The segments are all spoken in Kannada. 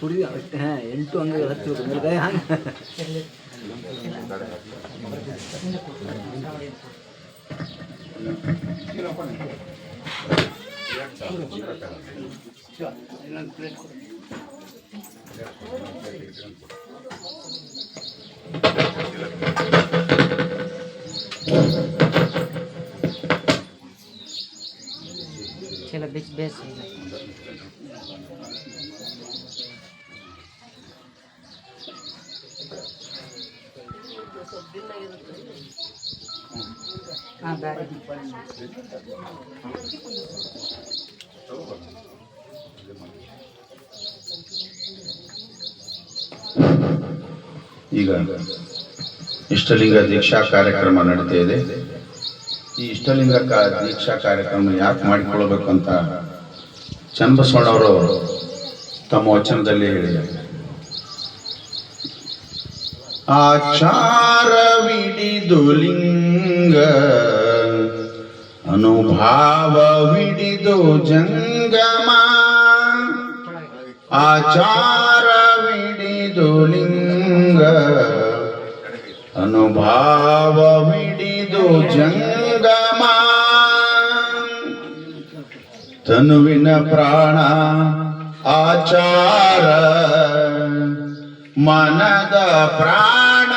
ಕುಡಿ ಅಷ್ಟೇ ಹಾಂ ಎಂಟು ಅಂಗಗಳು ಹಚ್ಚಬೇಕು ಮೇಲ್ಗೈ ಹಂಗೆ ಚಲೋ ಬಿಸಿ ಬೇಸಿ ಹಾಂ ಬೇಡ ಈಗ ಇಷ್ಟಲಿಂಗ ದೀಕ್ಷಾ ಕಾರ್ಯಕ್ರಮ ನಡೀತಾ ಇದೆ ಈ ಇಷ್ಟಲಿಂಗ ಕಾ- ದೀಕ್ಷಾ ಕಾರ್ಯಕ್ರಮ ಯಾಕೆ ಮಾಡಿಕೊಳ್ಳಬೇಕು ಅಂತ ಚನ್ನಬಸವಣ್ಣವರು ತಮ್ಮ ವಚನದಲ್ಲಿ ಹೇಳಿದ್ದಾರೆ ಆಚಾರವಿಡಿದು ಲಿಂಗ ಅನುಭಾವವಿಡಿದು ಜಂಗಮ ಆಚಾರವಿಡಿದು ಲಿಂಗ ಅನುಭಾವವಿಡಿದು ಜಂಗಮ ತನುವಿನ ಪ್ರಾಣ, ಆಚಾರ, ಮನದ ಪ್ರಾಣ,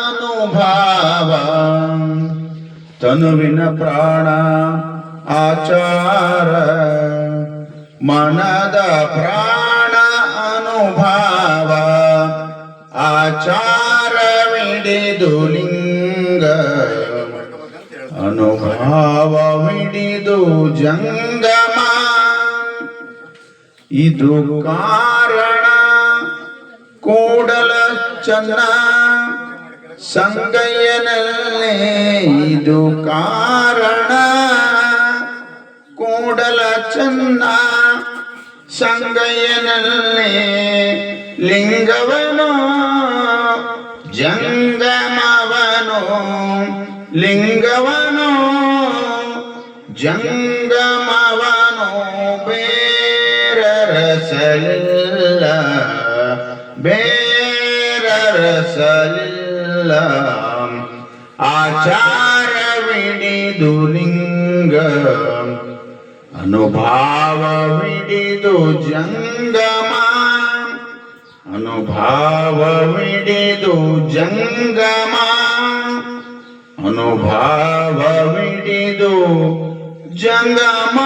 ಅನುಭಾವ. ತನುವಿನ ಪ್ರಾಣ, ಆಚಾರ, ಮನದ ಪ್ರಾಣ, ಅನುಭಾವ. ಆಚಾರವಿಡಿದು ಲಿಂಗ ಅನುಭಾವವಿಡಿದು ಜಂಗಮ. ಇದು ಕಾರಣ. ಕೂಡಲ ಚನ್ನ ಸಂಗಯ್ಯನಲ್ಲೇ ಇದು ಕಾರಣ. ಕೂಡಲ ಚನ್ನ ಸಂಗಯ್ಯನಲ್ಲೇ ಲಿಂಗವನು. ಜಂಗಮವನು. ಲಿಂಗವನು ಜಂಗಮವನು ಬೇರರಸಲಿಲ್ಲ ಬೇರರಸಲಿಲ್ಲ ಆಚಾರವಿಡಿದು ಲಿಂಗ ಅನುಭಾವವಿಡಿದು ಜಂಗಮ. ಅನುಭಾವವಿಡಿದು ಜಂಗಮ. ಅನುಭಾವವಿಡಿದು ಜಂಗಮ.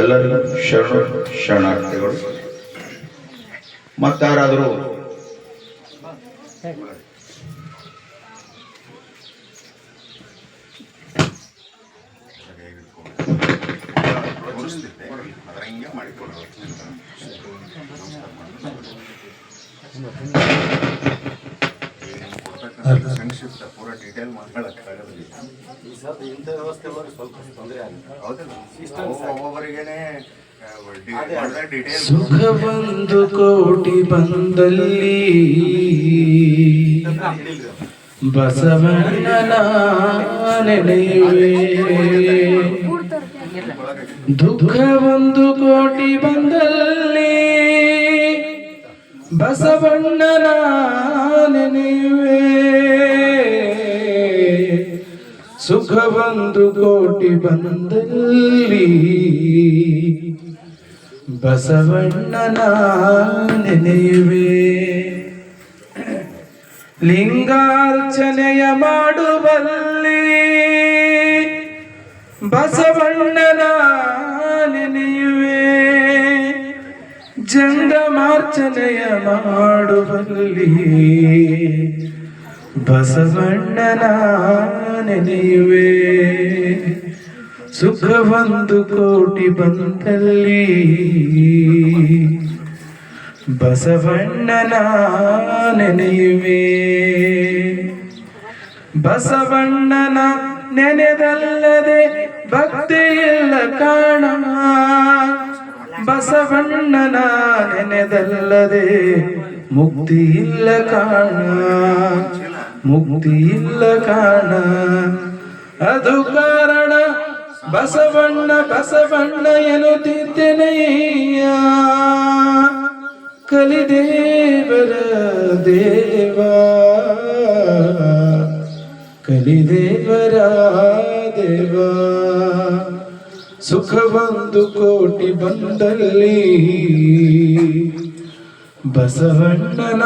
ಎಲ್ಲರಿಗೂ ಶರಣ ಶರಣಾರ್ಥಿಗಳು. ಮತ್ತಾರಾದರೂ ಸಂಕ್ಷಿಪ್ತ ಇಂಥ ವ್ಯವಸ್ಥೆ ಸ್ವಲ್ಪ ತೊಂದರೆ ಆಗುತ್ತೆ ಹೌದಲ್ಲ ಒಬ್ಬೊಬ್ಬರಿಗೇನೆ ಡೀಟೇಲ್ ಸುಖವೊಂದು ಕೋಟಿ ಬಂದಲ್ಲಿ ಬಸವಣ್ಣನ ನೆನೆಯುವೆ ದುಃಖ ಒಂದು ಕೋಟಿ ಬಂದಲ್ಲಿ ಬಸವಣ್ಣನ ನೆನೆಯುವೆ ಸುಖ ಒಂದು ಕೋಟಿ ಬಂದಲ್ಲಿ ಬಸವಣ್ಣನ ನೆನೆಯುವೆ. ಲಿಂಗಾರ್ಚನೆಯ ಮಾಡುವಲ್ಲಿ ಬಸವಣ್ಣನ ನೆನೆಯುವೆ. ಜಂಗಮಾರ್ಚನೆಯ ಮಾಡುವಲ್ಲಿ ಬಸವಣ್ಣನ ನೆನೆಯುವೆ ಸುಖ ಒಂದು ಕೋಟಿ ಬಂದಲ್ಲಿ. ಬಸವಣ್ಣನ ನೆನೆಯುವೆ ಬಸವಣ್ಣನ ನೆನೆದಲ್ಲದೆ ಭಕ್ತಿ ಇಲ್ಲ ಕಾಣ ಬಸವಣ್ಣನ ನೆನೆದಲ್ಲದೆ ಮುಕ್ತಿ ಇಲ್ಲ ಕಾಣ ಮುಕ್ತಿ ಇಲ್ಲ ಕಾಣ. ಅದು ಕಾರಣ ಬಸವಣ್ಣ ಬಸವಣ್ಣ ಎನ್ನುತ್ತಿದ್ದೆನೆಯ್ಯ ಕಲಿದೇವರ ದೇವ. ಕಲಿದೇವರ ದೇವ. ಸುಖ ಬಂದು ಕೋಟಿ ಬಂದಲ್ಲಿ ಬಸವಣ್ಣನ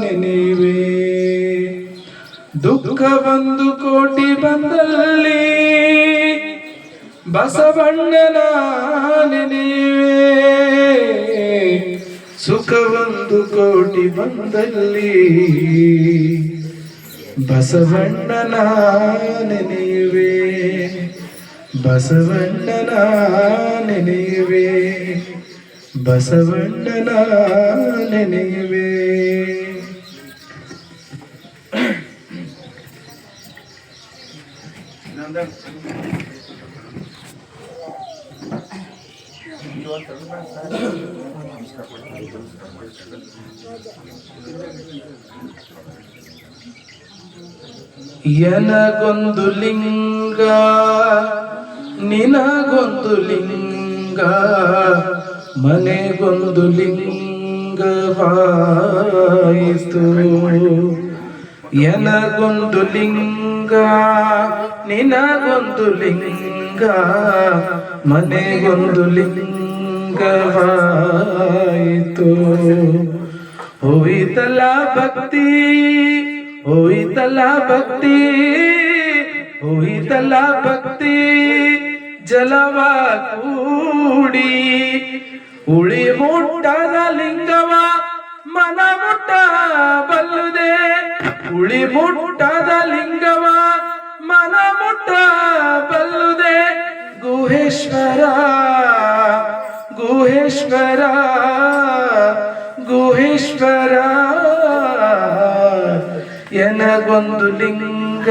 ನೆನೆವೆ ದುಃಖ ಬಂದು ಕೋಟಿ ಬಂದಲ್ಲಿ ಬಸವಣ್ಣನ ಸುಖ ಒಂದು ಕೋಟಿ ಬಂದಲ್ಲಿ ಬಸವಣ್ಣನ ನೆನೆಯುವೆ. ಬಸವಣ್ಣನ ನೆನೆಯುವೆ. ಬಸವಣ್ಣನ ನೆನೆಯುವೆ. ಎನಗೊಂದು ಲಿಂಗ ನಿನಗೊಂದು ಲಿಂಗ ಮನೆಗೊಂದು ಲಿಂಗವಾಯಿತು ಎನಗೊಂದು ಲಿಂಗ ನಿನಗೊಂದು ಲಿಂಗ, ಮನೆಗೊಂದು ಲಿಂಗವಾಯಿತು ಹೋಯಿತಲ್ಲ ಭಕ್ತಿ ಹೋಯಿತಲ್ಲ ಭಕ್ತಿ ಹೋಯಿತಲ್ಲ ಭಕ್ತಿ, ಜಲವ ಕೂಡಿ ಉಳಿ ಮುಟ್ಟದ ಲಿಂಗವ ಮನ ಮುಟ್ಟ ಬಲ್ಲುದೆ. ಹುಳಿ ಮುಟ್ಟದ ಲಿಂಗವ ಮನ ಮುಟ್ಟ ಬಲ್ಲುದೆ. ಗುಹೇಶ್ವರ ಗುಹೇಶ್ವರ ಗುಹೇಶ್ವರ ಎನಗೊಂದು ಲಿಂಗ.